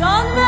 Canlı